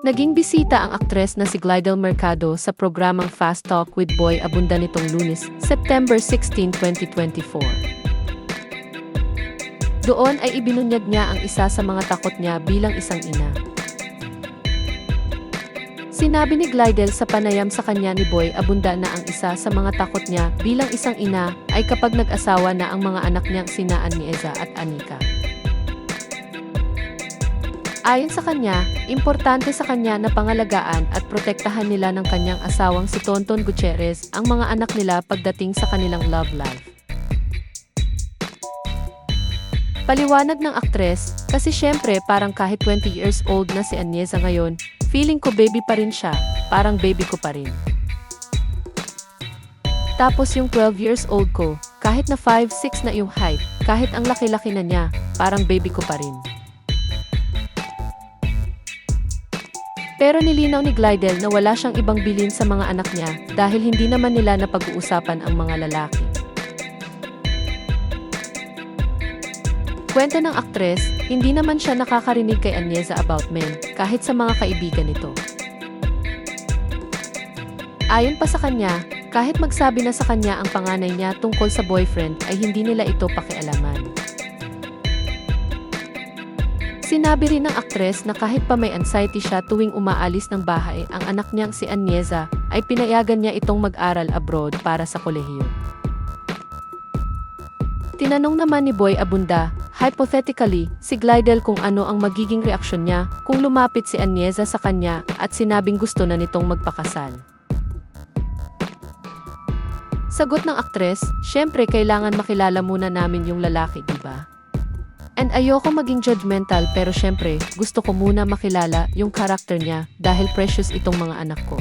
Naging bisita ang aktres na si Glidel Mercado sa programang Fast Talk with Boy Abunda nitong lunes, September 16, 2024. Doon ay ibinunyag niya ang isa sa mga takot niya bilang isang ina. Sinabi ni Glidel sa panayam sa kanya ni Boy Abunda na ang isa sa mga takot niya bilang isang ina ay kapag nag-asawa na ang mga anak niyang sinaan ni Eza at Anika. Ayon sa kanya, importante sa kanya na pangalagaan at protektahan nila ng kanyang asawang si Tonton Gutierrez ang mga anak nila pagdating sa kanilang love life. Paliwanag ng aktres, kasi syempre parang kahit 20 years old na si Aniesa ngayon, feeling ko baby pa rin siya, parang baby ko pa rin. Tapos yung 12 years old ko, kahit na 5'6 na yung height, kahit ang laki-laki na niya, parang baby ko pa rin. Pero nilinaw ni Glidel na wala siyang ibang bilin sa mga anak niya dahil hindi naman nila napag-uusapan ang mga lalaki. Kwento ng aktres, hindi naman siya nakakarinig kay Aniesa about men kahit sa mga kaibigan nito. Ayon pa sa kanya, kahit magsabi na sa kanya ang panganay niya tungkol sa boyfriend ay hindi nila ito pakialaman. Sinabi rin ng aktres na kahit pa may anxiety siya tuwing umaalis ng bahay, ang anak niyang si Aniesa ay pinayagan niya itong mag-aral abroad para sa kolehiyo. Tinanong naman ni Boy Abunda, hypothetically, si Glidel kung ano ang magiging reaksyon niya kung lumapit si Aniesa sa kanya at sinabing gusto na nitong magpakasal. Sagot ng aktres, syempre kailangan makilala muna namin yung lalaki, di ba? And ayoko maging judgmental pero syempre, gusto ko muna makilala yung karakter niya dahil precious itong mga anak ko.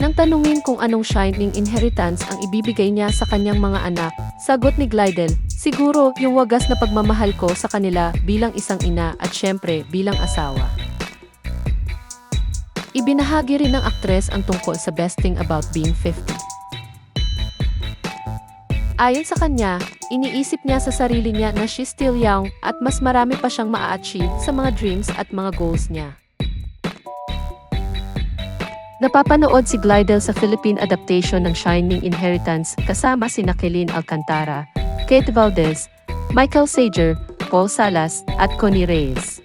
Nang tanungin kung anong shining inheritance ang ibibigay niya sa kanyang mga anak, sagot ni Glidel, siguro yung wagas na pagmamahal ko sa kanila bilang isang ina at syempre bilang asawa. Ibinahagi rin ng aktres ang tungkol sa best thing about being 50. Ayon sa kanya, iniisip niya sa sarili niya na she's still young at mas marami pa siyang maa-achieve sa mga dreams at mga goals niya. Napapanood si Glidel sa Philippine adaptation ng Shining Inheritance kasama si Nakelin Alcantara, Kate Valdez, Michael Sager, Paul Salas, at Connie Reyes.